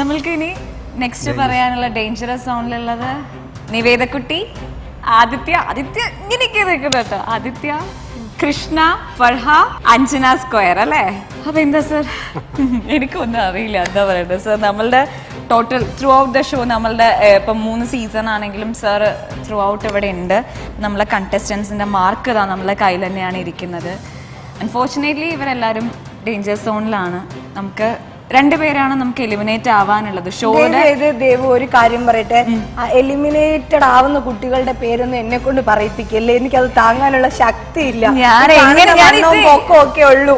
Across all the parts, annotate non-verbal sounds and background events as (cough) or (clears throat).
നമ്മൾക്ക് ഇനി നെക്സ്റ്റ് പറയാനുള്ള ഡേഞ്ചറസ് സോണിലുള്ളത് നിവേദക്കുട്ടി ആദിത്യ ആദിത്യ ഇങ്ങനെയൊക്കെ നിൽക്കുന്നത് കേട്ടോ. ആദിത്യ കൃഷ്ണ ഫർഹ അഞ്ജന സ്ക്വയർ അല്ലേ? അപ്പൊ എന്താ സർ എനിക്കൊന്നും അറിയില്ല. എന്താ പറയണ്ടത് സർ നമ്മളുടെ total throughout the show നമ്മളുടെ ഇപ്പം മൂന്ന് സീസൺ ആണെങ്കിലും സർ ത്രൂ ഔട്ട് ഇവിടെ ഉണ്ട്. നമ്മളെ കണ്ടസ്റ്റൻസിന്റെ മാർക്ക് ഇതാ നമ്മളെ കയ്യിൽ തന്നെയാണ് ഇരിക്കുന്നത്. അൺഫോർച്ചുനേറ്റ്ലി ഇവരെല്ലാവരും ഡേഞ്ചർ സോണിലാണ് നമുക്ക് രണ്ടുപേരാണ് നമുക്ക് എലിമിനേറ്റ് ആവാനുള്ളത്. ഷോയുടെ ദേവു ഒരു കാര്യം പറയട്ടെ. എലിമിനേറ്റഡ് ആവുന്ന കുട്ടികളുടെ പേരൊന്നും എന്നെ കൊണ്ട് പറയിപ്പിക്കല്ലേ? അത് താങ്ങാനുള്ള ശക്തി ഇല്ല ഒക്കെ ഉള്ളൂ.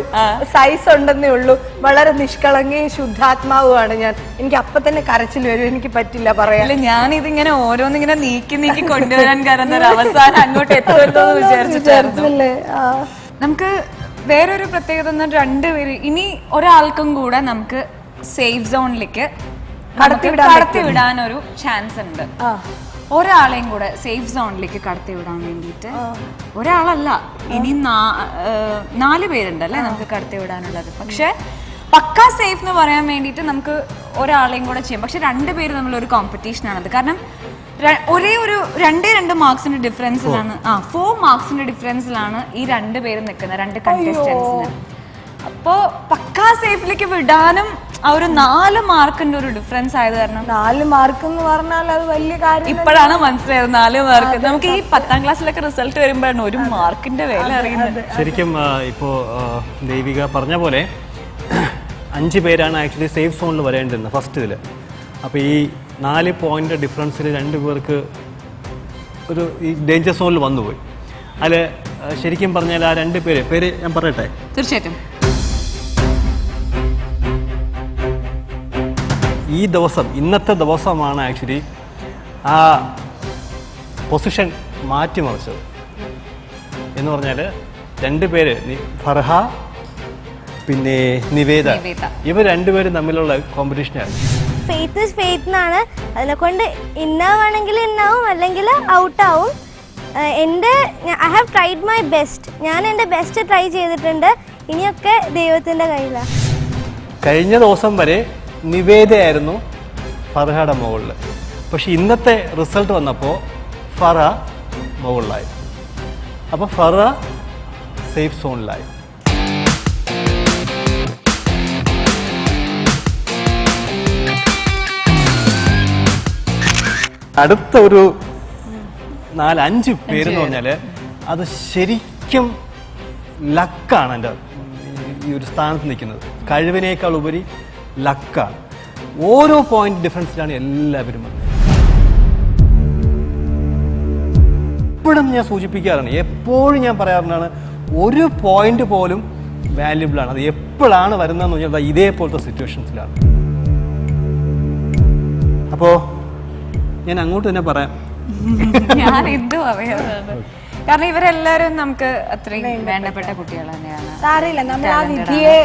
സൈസ് ഉണ്ടെന്നേ ഉള്ളൂ. വളരെ നിഷ്കളങ്കയും ശുദ്ധാത്മാവുമാണ് ഞാൻ. എനിക്ക് അപ്പൊ തന്നെ കരച്ചിൽ വരും. എനിക്ക് പറ്റില്ല പറയാൻ. ഞാൻ ഇതിങ്ങനെ ഓരോന്നിങ്ങനെ നീക്കി നീക്കി കൊണ്ടുവരാൻ കാരണം അവസാനം അങ്ങോട്ട് എത്തുമല്ലോ എന്ന് (laughs) നമുക്ക് വേറൊരു പ്രത്യേകത എന്ന് രണ്ടുപേര് ഇനി ഒരാൾക്കും കൂടെ നമുക്ക് സേഫ് സോണിലേക്ക് കടത്തിവിടാൻ ഒരു ചാൻസ് ഉണ്ട്. ഒരാളെയും കൂടെ സേഫ് സോണിലേക്ക് കടത്തിവിടാൻ വേണ്ടിയിട്ട് ഒരാളല്ല ഇനി നാല് പേരുണ്ട് അല്ലേ നമുക്ക് കടത്തിവിടാനുള്ളത് പക്ഷെ പക്കാ സേഫ് എന്ന് പറയാൻ വേണ്ടിയിട്ട് നമുക്ക് ഒരാളെയും കൂടെ ചെയ്യാം. പക്ഷെ രണ്ടുപേര് തമ്മിലൊരു കോമ്പറ്റീഷൻ ആണത്. കാരണം ഒരേ ഒരു രണ്ടേ രണ്ട് മാർക്സിന്റെ ഡിഫറൻസിലാണ് ആ ഫോർ മാർക്സിന്റെ ഡിഫറൻസിലാണ് ഈ രണ്ട് പേര് നിൽക്കുന്നത് രണ്ട് കണ്ടസ്റ്റൻസിന് അപ്പോ പക്കാ സേഫിലേക്ക് വിടാനും ആ ഒരു നാല് മാർക്കിന്റെ ഒരു ഡിഫറൻസ് ആയത് കാരണം നാല് മാർക്ക് എന്ന് പറഞ്ഞാൽ അത് വലിയ കാര്യം ഇപ്പോഴാണ് മനസ്സിലായത് നാല് മാർക്ക്. നമുക്ക് ഈ പത്താം ക്ലാസ്സിലൊക്കെ റിസൾട്ട് വരുമ്പോഴാണ് ഒരു മാർക്കിന്റെ വില അറിയുന്നത്. ശരിക്കും ഇപ്പോ ദൈവിക ദേവിക പറഞ്ഞ പോലെ അഞ്ച് പേരാണ് ആക്ച്വലി സേഫ് സോണിൽ വരേണ്ടിരുന്നത് ഫസ്റ്റ് ഇതിൽ അപ്പോൾ ഈ നാല് പോയിന്റ് ഡിഫറൻസിൽ രണ്ട് പേർക്ക് ഒരു ഈ ഡേഞ്ചർ സോണിൽ വന്നുപോയി. അതിൽ ശരിക്കും പറഞ്ഞാൽ ആ രണ്ട് പേര് പേര് ഞാൻ പറയട്ടെ? തീർച്ചയായിട്ടും. ഈ ദിവസം ഇന്നത്തെ ദിവസമാണ് ആക്ച്വലി ആ പൊസിഷൻ മാറ്റിമറിച്ചത്. എന്ന് പറഞ്ഞാൽ രണ്ട് പേര് നി- ഫർഹ പിന്നെ നിവേദ. നിവേദ. ഇവർ രണ്ടുപേരും തമ്മിലുള്ള കോമ്പറ്റീഷനായിരുന്നു ഫെയ്ത്ത് ഫെയ്ത്ത് എന്നാണ്. അതിനെ കൊണ്ട് ഇന്നാവാണെങ്കിൽ ഇന്നാവും അല്ലെങ്കിൽ ഔട്ടാവും. എന്റെ I have tried my best ഞാൻ എന്റെ ബെസ്റ്റ് ട്രൈ ചെയ്തിട്ടുണ്ട്. ഇനിയൊക്കെ ദൈവത്തിന്റെ കയ്യിലാണ് കഴിഞ്ഞ ദിവസം വരെ നിവേദയായിരുന്നു ഫർഹയുടെ മുകളിൽ പക്ഷെ ഇന്നത്തെ റിസൾട്ട് വന്നപ്പോൾ ഫറ മുകളിലായി. അപ്പോൾ ഫറ സേഫ് സോണിലായി അടുത്ത ഒരു നാലഞ്ച് പേരെന്ന് പറഞ്ഞാൽ അത് ശരിക്കും ലക്കാണ് എന്റെ ഈ ഒരു സ്ഥാനത്ത് നിൽക്കുന്നത്. കഴിവിനേക്കാൾ ഉപരി ലക്കാണ്. ഓരോ പോയിന്റ് ഡിഫറൻസിലാണ് എല്ലാവരും വന്നത്. എപ്പോഴും ഞാൻ സൂചിപ്പിക്കാറാണ് എപ്പോഴും ഞാൻ പറയാറുണ്ടാണ് ഒരു പോയിന്റ് പോലും വാല്യുബിൾ ആണ് അത് എപ്പോഴാണ് വരുന്നതെന്ന് പറഞ്ഞാൽ ഇതേപോലത്തെ സിറ്റുവേഷൻസിലാണ് അപ്പോൾ ഞാൻ അങ്ങോട്ട് തന്നെ പറയാം. ഞാൻ എന്ത് കാരണം ഇവരെല്ലാരും നമുക്ക് അത്രയും വേണ്ടപ്പെട്ട കുട്ടികൾ തന്നെയാണ്. സാരമില്ല നമ്മൾ ആ വിധിയെ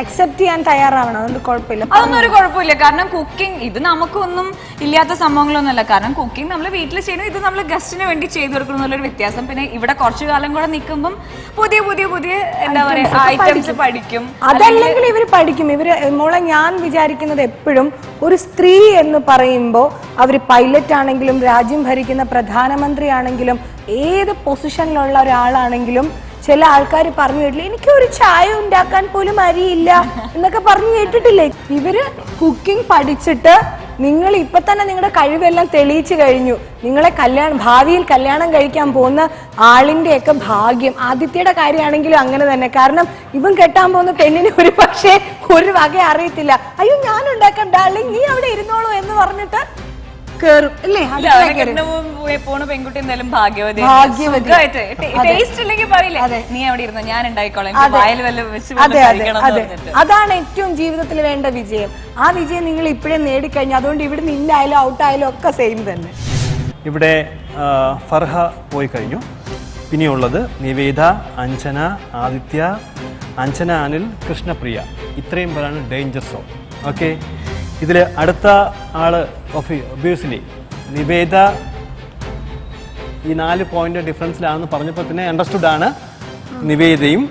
അക്സെപ്റ്റ് ചെയ്യാൻ തയ്യാറാവണം. അതുകൊണ്ട് കുഴപ്പമില്ല. അതൊന്നും ഒരു കുഴപ്പമില്ല. കാരണം കുക്കിംഗ് ഇത് നമുക്കൊന്നും ഇല്ലാത്ത സംഭവങ്ങളൊന്നുമല്ല. കാരണം കുക്കിംഗ് നമ്മൾ വീട്ടിൽ ചെയ്യുന്നു ഇത് നമ്മൾ ഗസ്റ്റിന് വേണ്ടി ചെയ്തു കൊടുക്കണം എന്നുള്ളൊരു വ്യത്യാസം. പിന്നെ ഇവിടെ കുറച്ചു കാലം കൂടെ നിൽക്കുമ്പം പുതിയ പുതിയ പുതിയ എന്താ പറയുക ഐറ്റംസ് പഠിക്കും. അതല്ലെങ്കിൽ ഇവർ പഠിക്കും. ഇവർ മോളെ ഞാൻ വിചാരിക്കുന്നത് എപ്പോഴും ഒരു സ്ത്രീ എന്ന് പറയുമ്പോൾ അവർ പൈലറ്റ് ആണെങ്കിലും രാജ്യം ഭരിക്കുന്ന പ്രധാനമന്ത്രി ആണെങ്കിലും ഏത് പൊസിഷനിലുള്ള ഒരാളാണെങ്കിലും ചില ആൾക്കാർ പറഞ്ഞു കേട്ടില്ല എനിക്ക് ഒരു ചായ ഉണ്ടാക്കാൻ പോലും അരിയില്ല എന്നൊക്കെ പറഞ്ഞു കേട്ടിട്ടില്ലേ? ഇവർ കുക്കിംഗ് പഠിച്ചിട്ട് നിങ്ങൾ ഇപ്പൊ തന്നെ നിങ്ങളുടെ കഴിവെല്ലാം തെളിയിച്ചു കഴിഞ്ഞു. നിങ്ങളെ കല്യാണം ഭാവിയിൽ കല്യാണം കഴിക്കാൻ പോകുന്ന ആളിന്റെ ഒക്കെ ഭാഗ്യം. ആദിത്യയുടെ കാര്യമാണെങ്കിലും അങ്ങനെ തന്നെ. കാരണം ഇവൻ കെട്ടാൻ പോകുന്ന പെണ്ണിന് ഒരു പക്ഷേ ഒരു വക അറിയത്തില്ല. അയ്യോ ഞാൻ ഉണ്ടാക്കാം ഡാർലിംഗ് നീ അവിടെ ഇരുന്നോളൂ എന്ന് പറഞ്ഞിട്ട് കേറും. അല്ലേ? പോണ പെൺകുട്ടി എന്തായാലും ഭാഗ്യവതി ഭാഗ്യവതി. ടേസ്റ്റ് ഇല്ലെങ്കിൽ പറയില്ലേ? നീ അവിടെ ഇരുന്നോ? ഞാൻ ഉണ്ടായിക്കോളാം. അതാണ് ഏറ്റവും ജീവിതത്തിൽ വേണ്ട വിജയം. ആ വിജയം നിങ്ങൾ ഇപ്പോഴേ നേടിക്കഴിഞ്ഞു. അതുകൊണ്ട് ഇവിടെ ഇവിടുന്ന് ഔട്ട് ആയാലും ഒക്കെ സെയിം തന്നെ. ഇവിടെ ഫർഹ പോയി കഴിഞ്ഞു. പിന്നെയുള്ളത് നിവേദ അഞ്ജന ആദിത്യ അഞ്ജന അനിൽ കൃഷ്ണപ്രിയ. ഇത്രയും പേരാണ് ഡേഞ്ചർ സോൺ ഓക്കെ ഇതിൽ അടുത്ത ആൾ ഒബിയസ്ലി നിവേദ ഈ നാല് പോയിന്റ് ഡിഫറൻസിലാണെന്ന് പറഞ്ഞപ്പോൾ തന്നെ അണ്ടർസ്റ്റുഡ് ആണ്. നിവേദയും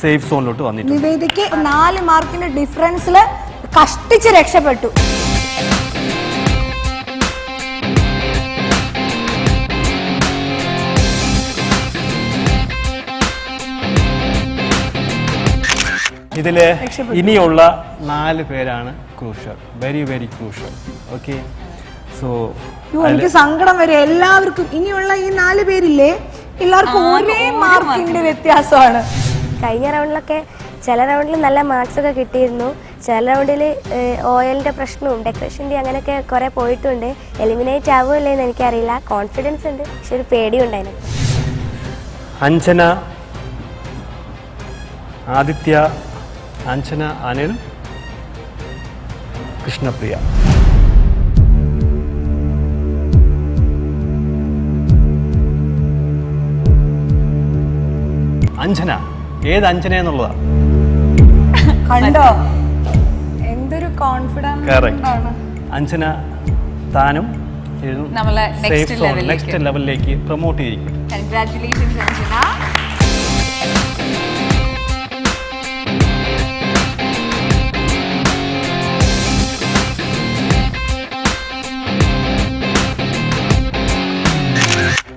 സേഫ് സോണിലോട്ട് വന്നിട്ടുണ്ട്. നിവേദിക്ക് നാല് മാർക്കിന്റെ ഡിഫറൻസിൽ കഷ്ടിച്ച് രക്ഷപ്പെട്ടു. ഇതിൽ ഇനിയുള്ള നാല് പേരാണ് crucial very very crucial okay so എനിക്ക് സങ്കടം വരെ എല്ലാവർക്കും ഇനിയുള്ള ഈ നാല് പേരില്ലേ? എല്ലാവർക്കും ഒരേ മാർക്കിന്റെ വ്യത്യാസമാണ്. കഴിഞ്ഞ റൗണ്ടിലൊക്കെ ചില റൗണ്ടിൽ നല്ല മാർക്സ് ഒക്കെ കിട്ടിയിരുന്നു. ചില റൗണ്ടിൽ ഓയിലിന്റെ പ്രശ്നവും ഡെക്കറേഷന്റെ അങ്ങനെയൊക്കെ കുറേ പോയിട്ടുണ്ട്. എലിമിനേറ്റ് ആവുമോ എന്ന് എനിക്കറിയില്ല. കോൺഫിഡൻസ് ഉണ്ട്. പക്ഷെ ഒരു പേടിയുണ്ടായിരുന്നു അഞ്ജന ആദിത്യ അഞ്ജന അനിൽ കൃഷ്ണപ്രിയ. അഞ്ജന ഏത് അഞ്ജന എന്നുള്ളതാ? കണ്ടോ? (laughs) എന്തൊരു കോൺഫിഡൻസ്. അഞ്ജന താനും നെക്സ്റ്റ് ലേക്ക്. ലെവലിലേക്ക് പ്രൊമോട്ട് ചെയ്തിരിക്കും കൺഗ്രാറ്റുലേഷൻസ് അഞ്ജന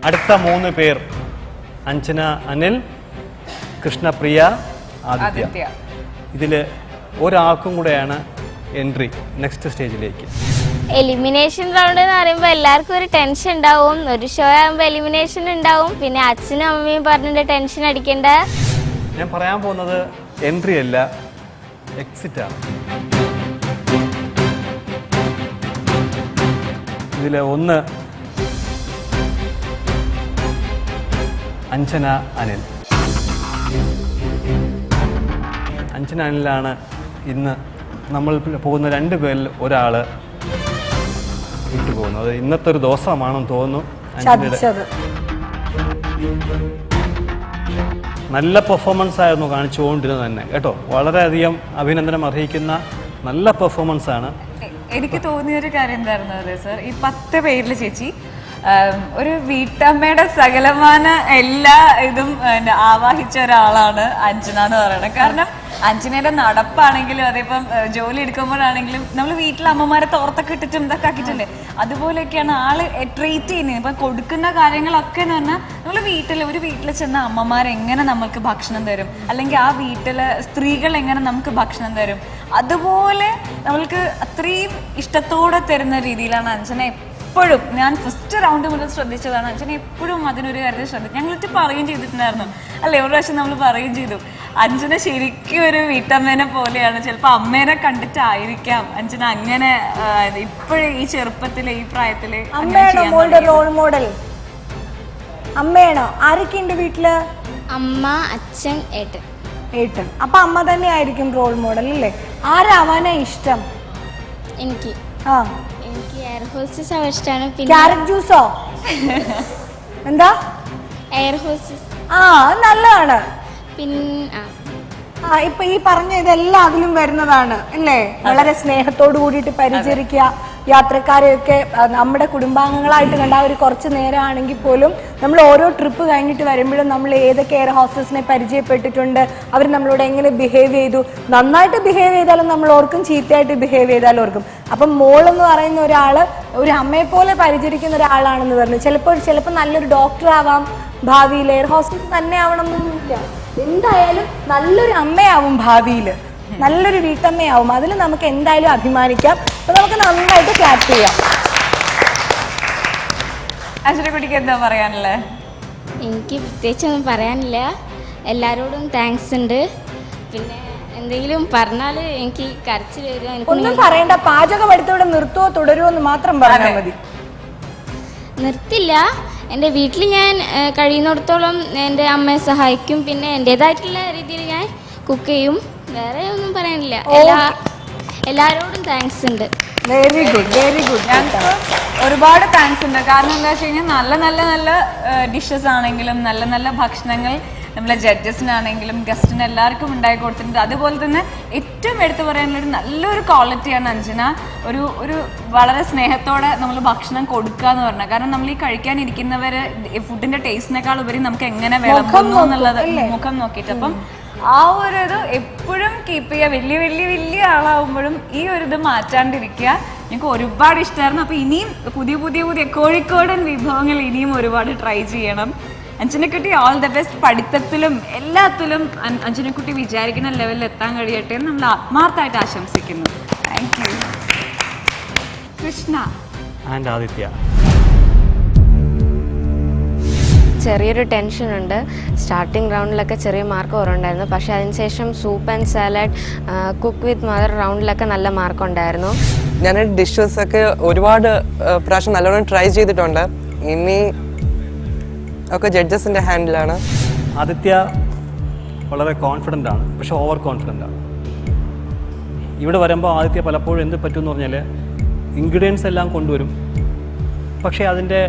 അടുത്ത മൂന്ന് പേർ അഞ്ജന അനിൽ കൃഷ്ണപ്രിയ ആദിത്യ. ആദിത്യ. ഇതിൽ ഒരാൾക്കും കൂടെയാണ് എൻട്രി നെക്സ്റ്റ് സ്റ്റേജിലേക്ക്. എലിമിനേഷൻ റൗണ്ട് എന്ന് പറയുമ്പോൾ എല്ലാവർക്കും ഒരു ടെൻഷൻ ഉണ്ടാവും. ഒരു ഷോ ആകുമ്പോൾ എലിമിനേഷൻ ഉണ്ടാവും. പിന്നെ അച്ഛനും അമ്മയും പറഞ്ഞിട്ട് ടെൻഷൻ അടിക്കേണ്ട. ഞാൻ പറയാൻ പോകുന്നത് എൻട്രി അല്ല എക്സിറ്റ് ആണ്. ഇതിൽ ഒന്ന് അഞ്ജന അനിൽ. അഞ്ജന അനിലാണ് ഇന്ന് നമ്മൾ പോകുന്ന രണ്ട് പേരിൽ ഒരാൾ വിട്ടുപോകുന്നത് അത് ഇന്നത്തെ ഒരു ദോഷമാണെന്ന് തോന്നുന്നു അഞ്ജനയുടെ. നല്ല പെർഫോമൻസ് ആയിരുന്നു കാണിച്ചുകൊണ്ടിരുന്നത് തന്നെ കേട്ടോ? വളരെയധികം അഭിനന്ദനം അർഹിക്കുന്ന നല്ല പെർഫോമൻസ് ആണ്. എനിക്ക് തോന്നിയ ഒരു കാര്യം എന്തായിരുന്നു സാർ സർ? ഈ പത്ത് പേരിൽ ചേച്ചി ഒരു വീട്ടമ്മയുടെ സകലമാന എല്ലാ ഇതും ആവാഹിച്ച ഒരാളാണ് അഞ്ജന എന്ന് പറയുന്നത്. കാരണം അഞ്ജനയുടെ നടപ്പാണെങ്കിലും അതേപ്പം ജോലി എടുക്കുമ്പോഴാണെങ്കിലും നമ്മൾ വീട്ടിലെ അമ്മമാരെ തോർത്തൊക്കെ ഇട്ടിട്ടും ഇതൊക്കെ ആക്കിയിട്ടില്ലേ അതുപോലെയൊക്കെയാണ് ആൾ ട്രീറ്റ് ചെയ്യുന്നത്. ഇപ്പം കൊടുക്കുന്ന കാര്യങ്ങളൊക്കെ എന്ന് പറഞ്ഞാൽ നമ്മൾ വീട്ടിൽ ഒരു വീട്ടിൽ ചെന്ന അമ്മമാർ എങ്ങനെ നമ്മൾക്ക് ഭക്ഷണം തരും? അല്ലെങ്കിൽ ആ വീട്ടിലെ സ്ത്രീകൾ എങ്ങനെ നമുക്ക് ഭക്ഷണം തരും? അതുപോലെ നമ്മൾക്ക് അത്രയും ഇഷ്ടത്തോടെ തരുന്ന രീതിയിലാണ് അഞ്ജന എപ്പോഴും ഞാൻ ഫസ്റ്റ് റൗണ്ട് മുതൽ ശ്രദ്ധിച്ചതാണ്. അച്ഛൻ എപ്പോഴും അതിനൊരു കാര്യത്തിൽ ശ്രദ്ധിച്ചു ഞങ്ങളിട്ട് പറയുകയും ചെയ്തിട്ടുണ്ടായിരുന്നു. അല്ലേ ഒരു പ്രാവശ്യം നമ്മൾ പറയുകയും ചെയ്തു. അഞ്ജന ശരിക്കും ഒരു വീട്ടമ്മേനെ പോലെയാണ്. ചിലപ്പോൾ അമ്മേനെ കണ്ടിട്ടായിരിക്കാം അഞ്ജന അങ്ങനെ ഇപ്പോഴും ഈ ചെറുപ്പത്തിലെ ഈ പ്രായത്തിൽ റോൾ മോഡൽ അമ്മയാണോ? ആരൊക്കെയുണ്ട് വീട്ടിൽ? അമ്മ അച്ഛൻ ഏട്ടൻ. ഏട്ടൻ. അപ്പൊ അമ്മ തന്നെ ആയിരിക്കും റോൾ മോഡൽ അല്ലേ ആരാവാനാ ഇഷ്ടം? എനിക്ക്. ആ. എനിക്ക് എയർ ഹോസ്റ്റസ് ആവാൻ ഇഷ്ടമാണ് പിന്നെ ക്യാരറ്റ് ജ്യൂസോ (laughs) എന്താ? എയർ ഹോസ്റ്റസ് ആ അത് നല്ലതാണ്. പിന്നെ ആ. ഇപ്പൊ ഈ പറഞ്ഞ ഇതെല്ലാം അതിലും വരുന്നതാണ് അല്ലേ? വളരെ സ്നേഹത്തോടു കൂടിയിട്ട് പരിചരിക്കുക. യാത്രക്കാരെയൊക്കെ നമ്മുടെ കുടുംബാംഗങ്ങളായിട്ട് കണ്ട ഒരു കുറച്ച് നേരമാണെങ്കിൽ പോലും നമ്മൾ ഓരോ ട്രിപ്പ് കഴിഞ്ഞിട്ട് വരുമ്പോഴും നമ്മൾ ഏതൊക്കെ എയർ ഹോസ്റ്റസിനെ പരിചയപ്പെട്ടിട്ടുണ്ട് അവർ നമ്മളോട് എങ്ങനെ ബിഹേവ് ചെയ്തു. നന്നായിട്ട് ബിഹേവ് ചെയ്താലും നമ്മൾ ഓർക്കും ചീത്തയായിട്ട് ബിഹേവ് ചെയ്താലും ഓർക്കും. അപ്പം മോളെന്ന് പറയുന്ന ഒരാൾ ഒരു അമ്മയെ പോലെ പരിചരിക്കുന്ന ഒരാളാണെന്ന് പറഞ്ഞു. ചിലപ്പോൾ ചിലപ്പോൾ നല്ലൊരു ഡോക്ടർ ആവാം ഭാവിയിൽ എയർ ഹോസ്റ്റസ് തന്നെ ആവണം എന്നൊന്നുമില്ല. എന്തായാലും നല്ലൊരു അമ്മയാവും ഭാവിയിൽ. നല്ലൊരു വീട്ടമ്മയാവും. അതിൽ നമുക്ക് എന്തായാലും അഭിമാനിക്കാം. അപ്പൊ നമുക്ക് നന്നായിട്ട് ക്ലാപ്പ് ചെയ്യാം. അശ്വരക്കുട്ടിക്ക് എന്താ പറയാനുള്ളത് എനിക്ക് പ്രത്യേകിച്ച് ഒന്നും പറയാനില്ല. എല്ലാരോടും താങ്ക്സ് ഉണ്ട്. പിന്നെ എന്തെങ്കിലും പറഞ്ഞാൽ എനിക്ക് കരച്ചിൽ വരും ഒന്നും പറയണ്ട. പാചകം എടുത്തോടെ നിർത്തുവോ തുടരുമോ എന്ന് മാത്രം പറഞ്ഞാൽ മതി. നിർത്തില്ല. എന്റെ വീട്ടിൽ ഞാൻ കഴിയുന്നിടത്തോളം എന്റെ അമ്മയെ സഹായിക്കും. പിന്നെ എന്റേതായിട്ടുള്ള രീതിയിൽ ഞാൻ കുക്ക് ചെയ്യും. വേറെ ഒന്നും പറയാനില്ല എല്ലാ എല്ലാരോടും താങ്ക്സ് ഉണ്ട്. വെരി ഗുഡ് വെരി ഗുഡ് ഞങ്ങൾക്ക് ഒരുപാട് താങ്ക്സ് ഉണ്ട്. കാരണം എന്താ വെച്ച് കഴിഞ്ഞാൽ നല്ല നല്ല നല്ല ഡിഷസ് ആണെങ്കിലും നല്ല നല്ല ഭക്ഷണങ്ങൾ നമ്മളെ ജഡ്ജസിനാണെങ്കിലും ഗസ്റ്റിന് എല്ലാവർക്കും ഉണ്ടായി കൊടുത്തിട്ടുണ്ട്. അതുപോലെ തന്നെ ഏറ്റവും എടുത്തു പറയാനുള്ളൊരു നല്ലൊരു ക്വാളിറ്റിയാണ് അഞ്ജന. ഒരു ഒരു വളരെ സ്നേഹത്തോടെ നമ്മൾ ഭക്ഷണം കൊടുക്കുക എന്ന് പറഞ്ഞാൽ. കാരണം നമ്മൾ ഈ കഴിക്കാൻ ഇരിക്കുന്നവര് ഫുഡിന്റെ ടേസ്റ്റിനേക്കാൾ ഉപരി നമുക്ക് എങ്ങനെ വേണം എന്നുള്ളത് മുഖം നോക്കിയിട്ട്. അപ്പം ആ ഒരു ഇത് എപ്പോഴും കീപ്പ് ചെയ്യുക വലിയ വലിയ വലിയ ആളാവുമ്പോഴും ഈ ഒരു ഇത് മാറ്റാണ്ടിരിക്കുക. ഞങ്ങൾക്ക് ഒരുപാട് ഇഷ്ടമായിരുന്നു അപ്പോൾ ഇനിയും പുതിയ പുതിയ പുതിയ കോഴിക്കോടൻ വിഭവങ്ങൾ ഇനിയും ഒരുപാട് ട്രൈ ചെയ്യണം. അഞ്ജനക്കുട്ടി ഓൾ ദ ബെസ്റ്റ് പഠിത്തത്തിലും എല്ലാത്തിലും അഞ്ജനക്കുട്ടി വിചാരിക്കുന്ന ലെവലിൽ എത്താൻ കഴിയട്ടെ എന്ന് നമ്മൾ ആത്മാർത്ഥമായിട്ട് ആശംസിക്കുന്നു. Thank you Krishna. And Aditya. ചെറിയൊരു ടെൻഷൻ ഉണ്ട്. സ്റ്റാർട്ടിംഗ് റൗണ്ടിലൊക്കെ ചെറിയ മാർക്ക് കുറവുണ്ടായിരുന്നു. പക്ഷേ അതിനുശേഷം soup and salad cook with mother റൗണ്ടിലൊക്കെ നല്ല മാർക്ക് ഉണ്ടായിരുന്നു. ഞാൻ ഡിഷസ് ഒക്കെ ഒരുപാട് പ്രാവശ്യം നല്ലോണം ട്രൈ ചെയ്തിട്ടുണ്ട്. ഇനി ഒക്കെ ജഡ്ജസിന്റെ ഹാൻഡിലാണ് ആദിത്യ വളരെ കോൺഫിഡന്റ് ആണ്. പക്ഷെ ഓവർ കോൺഫിഡന്റ് ആണ്. ഇവിടെ വരുമ്പോൾ ആദിത്യ പലപ്പോഴും എന്ത് പറ്റുമെന്ന് പറഞ്ഞാൽ ഇൻഗ്രീഡിയൻസ് എല്ലാം കൊണ്ടുവരും. പക്ഷേ അതിന്റെ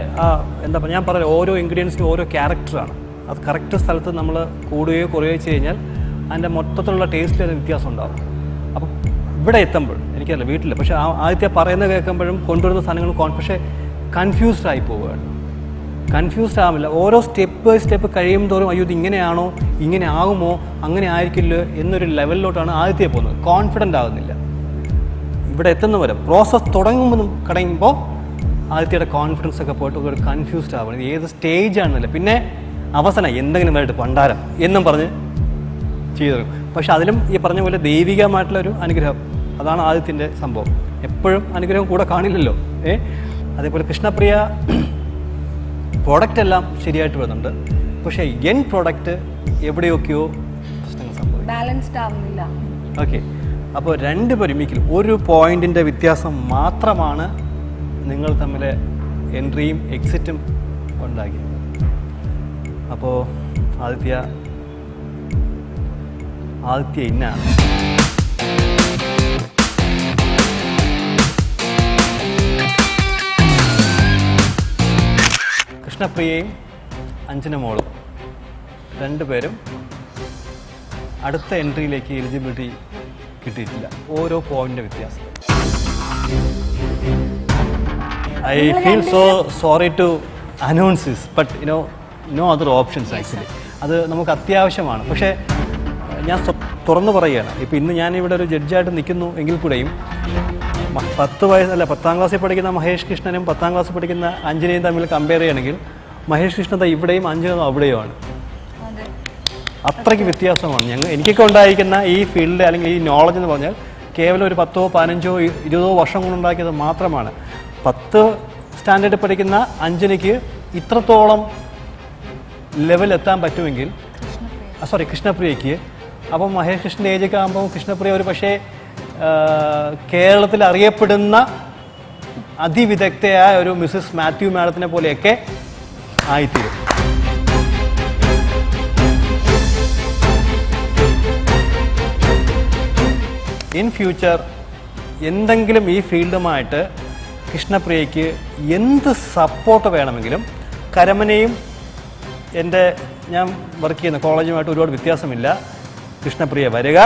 എന്താ പറയുക ഞാൻ പറയാം ഓരോ ഇൻഗ്രീഡിയൻസിനും ഓരോ ക്യാരക്ടറാണ് അത് കറക്റ്റ് സ്ഥലത്ത് നമ്മൾ കൂടുകയോ കുറയോ ചെയ്ത് കഴിഞ്ഞാൽ അതിന്റെ മൊത്തത്തിലുള്ള ടേസ്റ്റിൽ അതിന് വ്യത്യാസം ഉണ്ടാകും അപ്പം ഇവിടെ എത്തുമ്പോൾ എനിക്കല്ല വീട്ടിൽ പക്ഷേ ആദ്യത്തെ പറയുന്നത് കേൾക്കുമ്പോഴും കൊണ്ടുവരുന്ന സാധനങ്ങൾ കോൺ പക്ഷേ കൺഫ്യൂസ്ഡ് ആയി പോവുകയാണ്. കൺഫ്യൂസ്ഡ് ആവില്ല ഓരോ സ്റ്റെപ്പ് ബൈ സ്റ്റെപ്പ് കഴിയും തോറും അയ്യോ ഇത് ഇങ്ങനെയാണോ? ഇങ്ങനെ ആകുമോ? അങ്ങനെ ആയിരിക്കില്ലോ? എന്നൊരു ലെവലിലോട്ടാണ് ആദ്യത്തെ പോകുന്നത്. കോൺഫിഡന്റ് ആകുന്നില്ല. ഇവിടെ എത്തുന്നവരെ പ്രോസസ്സ് തുടങ്ങുമ്പോൾ കഴിയുമ്പോൾ ആദ്യത്തെ കോൺഫിഡൻസ് ഒക്കെ പോയിട്ട് ഒരു കൺഫ്യൂസ്ഡ് ആവണം. ഇത് ഏത് സ്റ്റേജ് ആണല്ലേ പിന്നെ അവസാനം എന്തെങ്കിലും വേണ്ട പണ്ടാരം എന്നും പറഞ്ഞ് ചെയ്തു പക്ഷെ അതിലും ഈ പറഞ്ഞ പോലെ ദൈവികമായിട്ടുള്ള ഒരു അനുഗ്രഹം. അതാണ് ആദ്യത്തിന്റെ സംഭവം. എപ്പോഴും അനുഗ്രഹം കൂടെ കാണില്ലല്ലോ. ഏ? അതേപോലെ കൃഷ്ണപ്രിയ (clears throat) പ്രോഡക്റ്റ് എല്ലാം ശരിയായിട്ട് വരുന്നുണ്ട്. പക്ഷേ എൻ പ്രോഡക്റ്റ് എവിടെയൊക്കെയോ പ്രശ്നങ്ങൾ സംഭവിക്കും. ബാലൻസ്ഡ് ആവുന്നില്ല. ഓക്കെ അപ്പോൾ രണ്ട് പരിമിക്കൽ ഒരു പോയിന്റിന്റെ വ്യത്യാസം മാത്രമാണ് നിങ്ങൾ തമ്മിൽ എൻട്രിയും എക്സിറ്റും ഉണ്ടാക്കി അപ്പോൾ ആദിത്യ ആദിത്യ ഇന്നാണ് കൃഷ്ണപ്രിയയും അഞ്ജന മോളും രണ്ടുപേരും അടുത്ത എൻട്രിയിലേക്ക് എലിജിബിലിറ്റി കിട്ടിയിട്ടില്ല. ഓരോ പോയിന്റ് വ്യത്യാസം. I feel so sorry to announce this but you know no other options actually അത് നമുക്ക് അത്യാവശ്യമാണ്. പക്ഷേ ഞാൻ തുറന്നു പറയുകയാണ്. ഇപ്പോൾ ഇന്ന് ഞാൻ ഇവിടെ ഒരു ജഡ്ജായിട്ട് നിൽക്കുന്നു എങ്കിൽ കൂടെയും പത്ത് വയസ്സ് അല്ല പത്താം ക്ലാസ്സിൽ പഠിക്കുന്ന മഹേഷ് കൃഷ്ണനും പത്താം ക്ലാസ്സിൽ പഠിക്കുന്ന അഞ്ജനയും തമ്മിൽ കമ്പയർ ചെയ്യുകയാണെങ്കിൽ മഹേഷ് കൃഷ്ണത ഇവിടെയും അഞ്ജന അവിടെയുമാണ്. അത്രയ്ക്ക് വ്യത്യാസമാണ്. ഞങ്ങൾ എനിക്കൊക്കെ ഉണ്ടായിരിക്കുന്ന ഈ ഫീൽഡ് അല്ലെങ്കിൽ ഈ നോളജ് എന്ന് പറഞ്ഞാൽ കേവലം ഒരു പത്തോ പതിനഞ്ചോ ഇരുപതോ വർഷം കൊണ്ടുണ്ടാക്കിയത് മാത്രമാണ്. പത്ത് സ്റ്റാൻഡേർഡ് പഠിക്കുന്ന അഞ്ജനയ്ക്ക് ഇത്രത്തോളം ലെവൽ എത്താൻ പറ്റുമെങ്കിൽ സോറി കൃഷ്ണപ്രിയയ്ക്ക്. അപ്പം മഹേഷ് കൃഷ്ണന്റെ ഏജൊക്കെ ആകുമ്പോൾ കൃഷ്ണപ്രിയ ഒരു പക്ഷേ കേരളത്തിൽ അറിയപ്പെടുന്ന അതിവിദഗ്ധയായ ഒരു മിസ്സസ് മാത്യു മാഡത്തിനെ പോലെയൊക്കെ ആയിത്തീരും. ഇൻ ഫ്യൂച്ചർ എന്തെങ്കിലും ഈ ഫീൽഡുമായിട്ട് കൃഷ്ണപ്രിയയ്ക്ക് എന്ത് സപ്പോർട്ട് വേണമെങ്കിലും കരമനയും എന്റെ ഞാൻ വർക്ക് ചെയ്യുന്ന കോളേജുമായിട്ട് ഒരുപാട് വ്യത്യാസമില്ല. കൃഷ്ണപ്രിയ വരിക.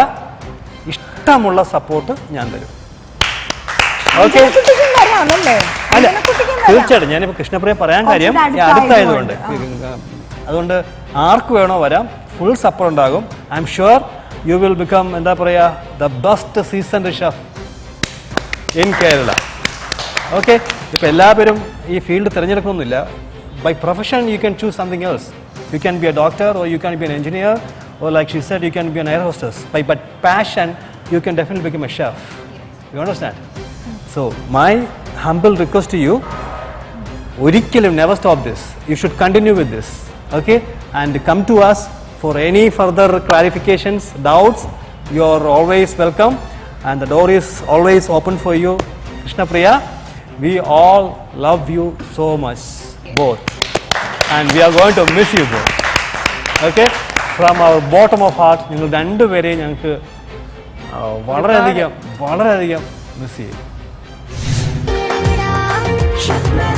ഇഷ്ടമുള്ള സപ്പോർട്ട് ഞാൻ തരും. ഓക്കെ അല്ല തീർച്ചയായിട്ടും. ഞാനിപ്പോൾ കൃഷ്ണപ്രിയ പറയാൻ കാര്യം അടുത്തായതുകൊണ്ട്. അതുകൊണ്ട് ആർക്ക് വേണോ വരാം. ഫുൾ സപ്പോർട്ട് ഉണ്ടാകും. I'm sure you will become എന്താ പറയുക the best season chef in Kerala okay ഇപ്പോൾ എല്ലാവരും ഈ field തിരഞ്ഞെടുക്കണമെന്നില്ല. By profession you can choose something else you can be a doctor or you can be an engineer or like she said you can be an air hostess by but passion you can definite become a chef you understand so my humble request you ഒരിക്കലും never stop this you should continue with this okay and come to us for any further clarifications doubts you are always welcome and the door is always open for you Krishnapriya we all love you so much both and we are going to miss you both okay from our bottom of heart നിങ്ങൾ രണ്ടുപേരെയും ഞങ്ങൾക്ക് ആ, വളരെയധികം വളരെയധികം miss ചെയ്യും. Julia.